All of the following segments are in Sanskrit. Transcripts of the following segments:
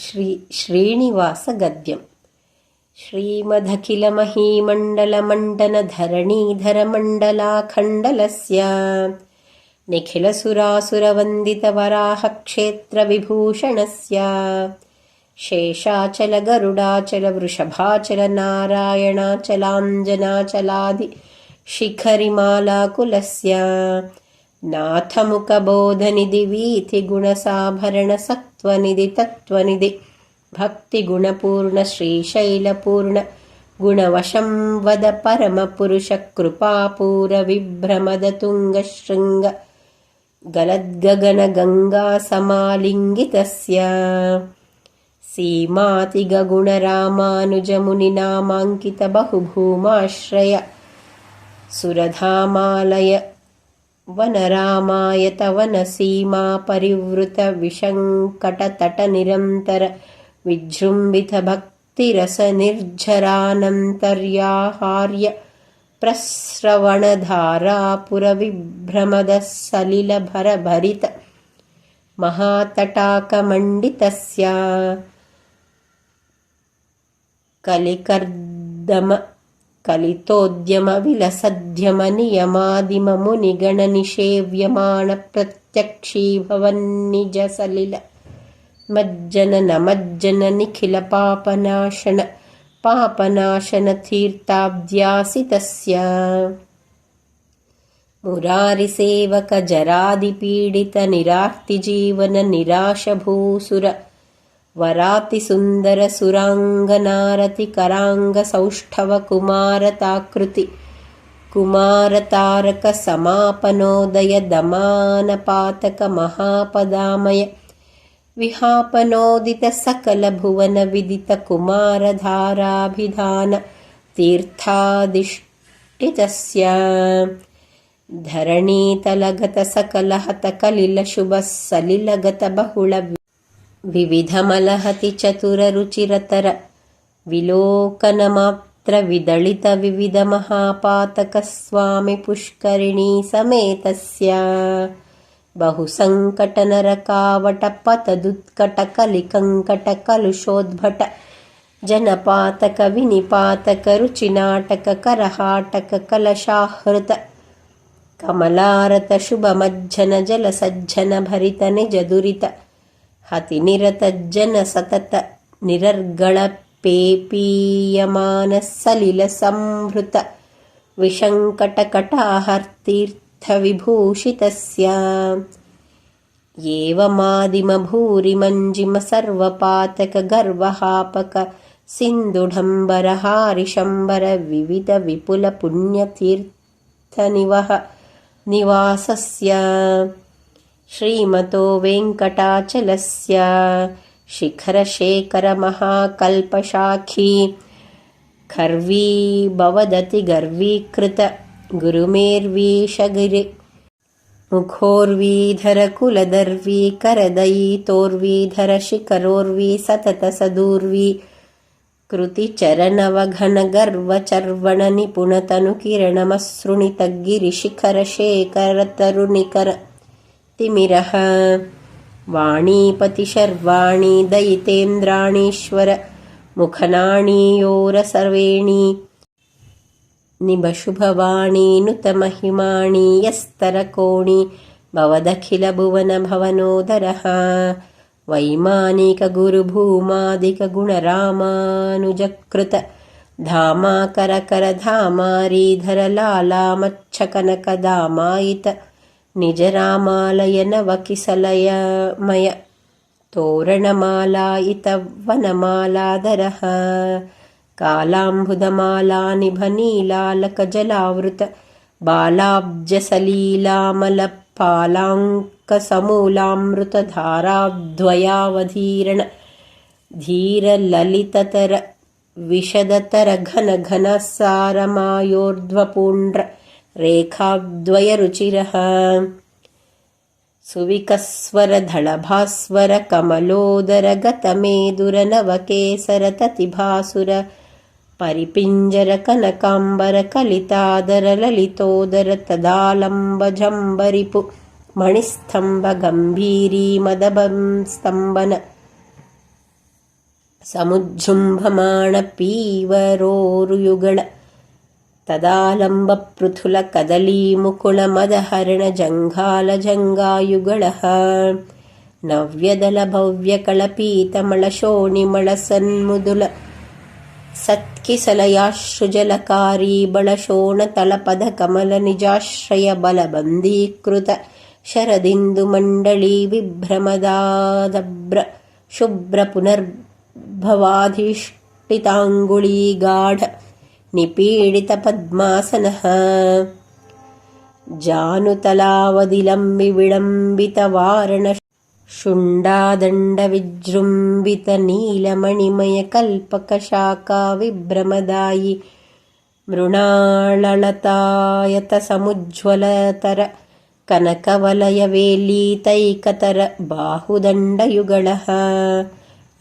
श्री श्रीनिवासगद्यम्। श्रीमदखिलमहीमण्डलमण्डनधरणीधरमण्डलाखण्डलस्य निखिलसुरासुरवन्दितवराहक्षेत्रविभूषणस्य शेषाचलगरुडाचलवृषभाचलनारायणाचलाञ्जनाचलादिशिखरिमालाकुलस्य नाथमुखबोधनिधि तत्त्वनिधि। भक्तिगुणपूर्ण गुणवशं वद परमपुरुषकृपापूरविभ्रमदतुङ्गशृङ्ग गलद्गगनगङ्गासमालिङ्गितस्य सीमातिगगुणरामानुजमुनिनामाङ्कितबहुभूमाश्रय सुरधामालय वनरामायतवनसीमापरिवृतविशङ्कटतटनिरन्तर विजृम्भितभक्तिरसनिर्झरानन्तर्याहार्य प्रस्रवणधारापुरविभ्रमदः सलिलभरभरित महातटाकमण्डितस्य कलिकर्दम కలితోద్యమ విలసధ్యమ నియమాదిమము నిగణ నిషేవ్యమాణ ప్రత్యక్షీభవన్నిజ సలిల మజ్జన నమజ్జన నిఖిల పాపనాశన పాపనాశన తీర్థాబ్ధ్యాసితస్య మురారిసేవక జరాదిపీడిత నిరార్తిజీవన నిరాశభూసుర वरातिसुन्दरसुराङ्गनारतिकराङ्गसौष्ठवकुमारताकृति। कुमारतारकसमापनोदयदमानपातकमहापदामय। विहापनोदितसकलभुवनविदितकुमारधाराभिधान तीर्थाधिष्ठितस्य धरणीतलगतसकलहतकलिलशुभः सलिलगतबहुळ विविधमलहति चतुररुचिरतर विलोकनमात्रविदलितविविधमहापातकस्वामिपुष्करिणी समेतस्य बहुसङ्कटनरकावटपतदुत्कटकलिकङ्कटकलुषोद्भट जनपातकविनिपातकरुचिनाटककरहाटककलशाहृत कमलारतशुभमज्जनजलसज्जनभरितनिजदुरित हतिनिरतज्जनसतत निरर्गळपेपीयमानः सलिलसंहृत विशङ्कटकटाहर्तीर्थविभूषितस्य एवमादिमभूरिमञ्जिम निवासस्य श्रीमतो वेङ्कटाचलस्य शिखरशेखरमहाकल्पशाखी खर्वी भवदति गर्वीकृत गुरुमेर्वीशगिरि मुखोर्वीधरकुलदर्वी करदयितोर्वीधरशिखरोर्वी सततसदूर्वी कृतिचरणवघनगर्वचर्वणनिपुणतनुकिरणमसृणितगिरिशिखरशेखरतरुणिकर तिमिरः वाणीपतिशर्वाणि दयितेन्द्राणीश्वर मुखनाणीयोरसर्वेणी निबशुभवाणी नुतमहिमाणि यस्तरकोणि भवदखिलभुवनभवनोदरः। वैमानिकगुरुभूमादिकगुणरामानुजकृत धामाकरकरधामारीधरलालामच्छकनकदामायित निजरामालयनवकिसलयमय तोरणमालायितवनमालाधरः कालाम्बुदमालानिभनीलालकजलावृत बालाब्जसलीलामलपालाङ्कसमूलामृतधाराद्वयावधीरण धीरललिततर विशदतरघनघनसारमायोर्ध्वपुण्ड्र रेखाद्वयरुचिरः सुविकस्वरधळभास्वरकमलोदरगतमेदुरनवकेसरततिभासुर समुज्जृम्भमाणपीवरोरुयुगळ तदालम्बपृथुलकदलीमुकुळमदहरणजङ्घालजङ्गायुगळः नव्यदलभव्यकळपीतमळशोणिमळसन्मुदुल सत्किसलयाश्रुजलकारी बलशोणतलपदकमलनिजाश्रयबलबन्धीकृत शरदिन्दुमण्डली विभ्रमदादभ्र शुभ्रपुनर्भवाधिष्ठिताङ्गुलीगाढ निपीडितपद्मासनः। जानुतलावधिलम्बिविडम्बितवारण शुण्डादण्डविजृम्बितनीलमणिमयकल्पकशाखाविभ्रमदायि बाहुदण्डयुगळः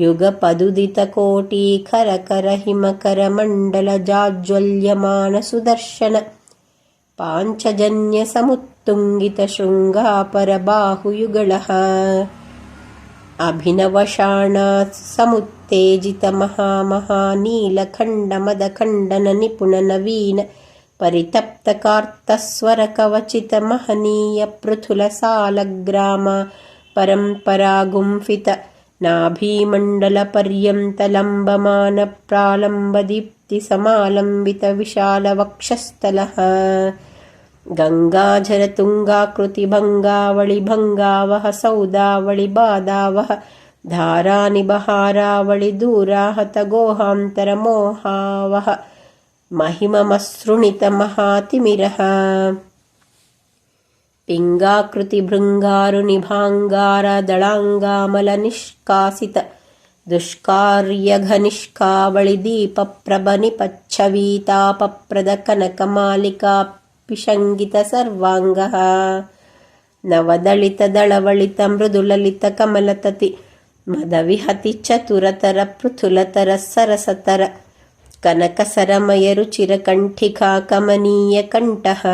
युगपदुदितकोटीखरकरहिमकरमण्डलजाज्वल्यमानसुदर्शन। पाञ्चजन्यसमुत्तुङ्गितशृङ्गापरबाहुयुगळः अभिनवशाणासमुत्तेजितमहामहानीलखण्डमदखण्डननिपुणनवीन परितप्तकार्तस्वरकवचितमहनीयपृथुलसालग्रामा परम्परागुम्फित नाभीमण्डलपर्यन्तलम्बमानप्रालम्बदीप्तिसमालम्बितविशालवक्षस्थलः। गङ्गाजरतुङ्गाकृतिभङ्गावळिभङ्गावः सौदावळिबादावः धारानिबहारावळिदूराहतगोहान्तरमोहावः महिममसृणितमहातिमिरः पिङ्गाकृतिभृङ्गारुनिभाङ्गारदळाङ्गामलनिष्कासित दुष्कार्यघनिष्कावळिदीपप्रभनिपच्छवीतापप्रदकनकमालिकापिशङ्गितसर्वाङ्गः नवदलितदळवळितमृदुललितकमलतति मदविहति चतुरतर पृथुलतर सरसतर कनकसरमयरुचिरकण्ठिका कमनीयकण्ठः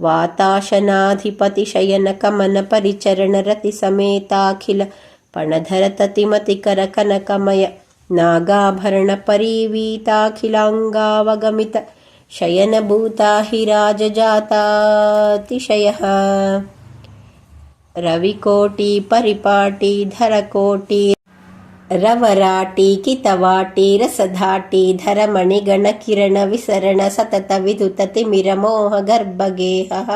वाताशनाधिपतिशयनकमनपरिचरणरतिसमेताखिल पणधरततिमतिकरकनकमय नागाभरणपरीवीताखिलाङ्गावगमित शयनभूता हि राजजातातिशयः रविकोटिपरिपाटीधरकोटि रवराटीकितवाटीरसधाटीधरमणिगणकिरणविसरण सततविधुततिमिरमोहगर्भगेहः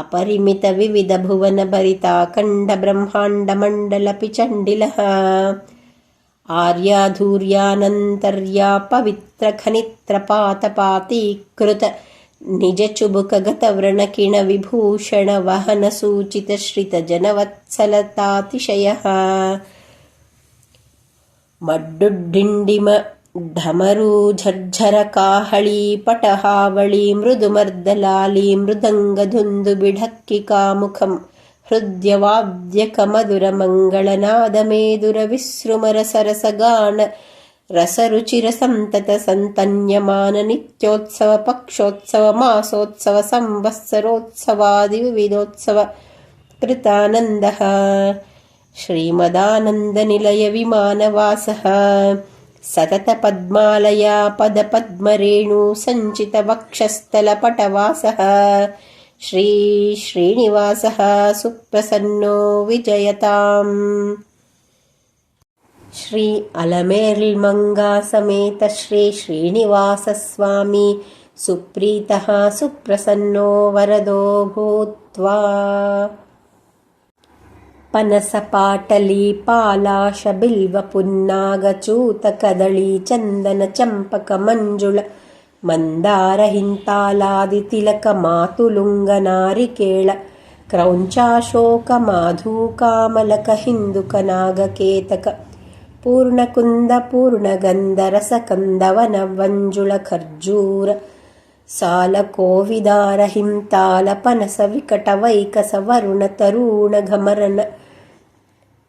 अपरिमितविविधभुवनभरिताखण्डब्रह्माण्डमण्डलपि चण्डिलः आर्याधूर्यानन्तर्या पवित्रखनित्रपातपातीकृत निजचुबुकगतव्रणकिणविभूषणवहनसूचितश्रितजनवत्सलतातिशयः मड्डुड्डिण्डिम ढमरूझर्झरकाहळीपटहावळी मृदुमर्दलाली मृदङ्गधुन्दुबिढक्किकामुखं हृद्यवाद्यकमधुरमङ्गलनादमेदुरविसृमरसरसगान रसरुचिरसन्ततसन्तन्यमान नित्योत्सव पक्षोत्सव मासोत्सव संवत्सरोत्सवादिविविधोत्सव कृतानन्दः श्रीमदानन्दनिलयविमानवासः। सततपद्मालया पदपद्मरेणुसञ्चितवक्षस्थलपटवासः श्रीश्रीनिवासः सुप्रसन्नो विजयताम्। श्री अलमेर्मङ्गासमेत श्री श्रीनिवासस्वामी सुप्रीतः सुप्रसन्नो वरदो भूत्वा ಪನಸಪಾಟಲಿ ಪಾಲಾಶ ಬಿಲ್ವ ಪುನ್ನಾಗ ಚೂತ ಕದಳಿ ಚಂದನ ಚಂಪಕ ಮಂಜುಳ ಮಂದಾರ ಹಿಂತಾಲಾದಿ ತಿಲಕ ಮಾತುಲುಂಗ ನಾರಿಕೇಳ ಕ್ರೌಂಚಾಶೋಕ ಮಾಧೂಕಾಮಲಕ ಹಿಂದುಕ ನಾಗಕೇತಕ ಪೂರ್ಣಕುಂದ ಪೂರ್ಣಗಂಧ ರಸಕಂದವನ ವಂಜುಳ ಖರ್ಜೂರ ಸಾಲ ಕೋವಿದಾರ ಹಿಂತಾಲ ಪನಸ ವಿಕಟ ವೈಕಸ ವರುಣ ತರುಣ ಘಮರನ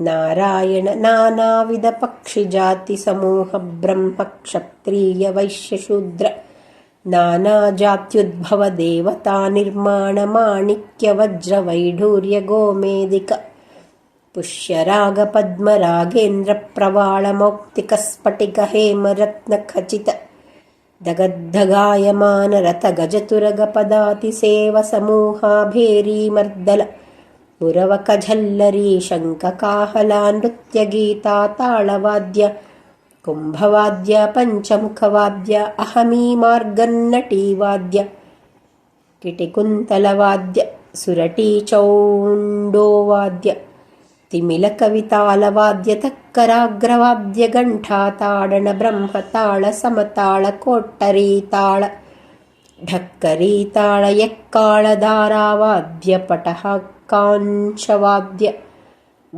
నారాయణ నానావిధ పక్షిజాతి సమూహ బ్రహ్మ క్షత్రియ వైశ్యశూద్ర నానాజాత్యుద్భవ దేవతా నిర్మాణ మాణిక్య వజ్ర వైఢూర్య గోమేదిక పుష్యరాగ పద్మరాగేంద్ర ప్రవాళమౌక్తిక స్ఫటిక హేమరత్న ఖచిత. దగద్ధగాయమానరత గజతురగ పదాతి సేవ సమూహాభేరీమర్దల ಮುರವಕಝಲ್ಲರಿ ಶಂಕಕಾಹಲ ನೃತ್ಯಗೀತಾ ತಾಳವಾದ್ಯ ಕುಂಭವಾದ್ಯ ಪಂಚಮುಖವಾದ್ಯ ಅಹಮೀ ಮಾರ್ಗನ್ನಟೀವಾದ್ಯ ಕಿಟಿಕುಂತಲವಾದ್ಯ ಸುರಟಿ ಚೌಂಡೋವಾದ್ಯ ತಿಮಿಲ ಕವಿತಾಲವಾದ್ಯ ತಕ್ಕರಾಗ್ರವಾದ್ಯ ಗಂಠಾ ತಾಡಣ ಬ್ರಹ್ಮ ತಾಳ ಸಮತಾಳ ಕೋಟ್ಟರಿ ತಾಳ ಢಕ್ಕರಿ ತಾಳ ಎಕ್ಕಾಳ ಧಾರಾವಾದ್ಯ ಪಟಹಾಕ್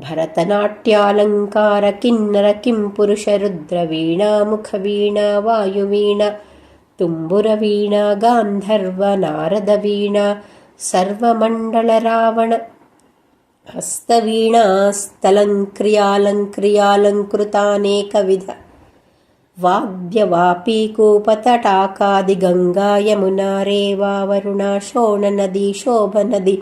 भरतनाट्यालङ्कार किन्नर किंपुरुषरुद्रवीणा मुखवीणा वायुवीणा तुम्बुरवीणा गान्धर्व नारदवीणा सर्वमण्डलरावण हस्तवीणास्थलङ्क्रियालङ्क्रियालङ्कृतानेकविध वाद्यवापीकूपतटाकादिगङ्गा यमुना रेवा वरुणा शोणनदी शोभनदी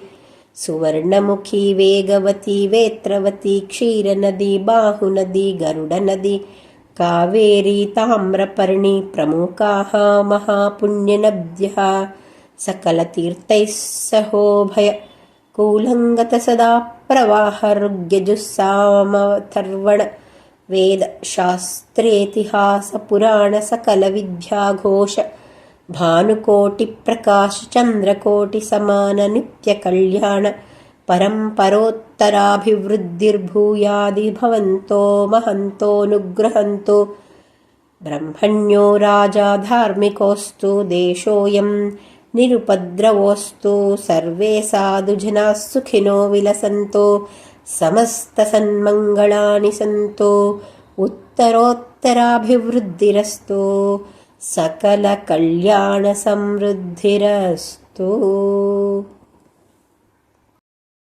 सुवर्णमुखी वेगवती वेत्रवती क्षीरनदी बाहुनदी गरुडनदी कावेरी ताम्रपर्णी प्रमुखाः महापुण्यनद्यः सकलतीर्थैः सहोभय कूलङ्गतसदा प्रवाहरुग्यजुस्सामथर्वण वेदशास्त्रेतिहासपुराणसकलविद्याघोष భానుకోటి ప్రకాశ చంద్రకోటి సమాన నిత్య కళ్యాణ పరంపరోత్తరాభివృద్ధిర్భూయాది భవంతో మహంతోనుగ్రహంతో బ్రహ్మణ్యో రాజా ధార్మికోస్తు దేశోయం నిరుపద్రవోస్తు సర్వే సాధు విలసంతో సమస్త సన్మంగళాని సంతో ఉత్తరోత్తరాభివృద్ధిరస్తో सकलकल्याणसमृद्धिरस्तु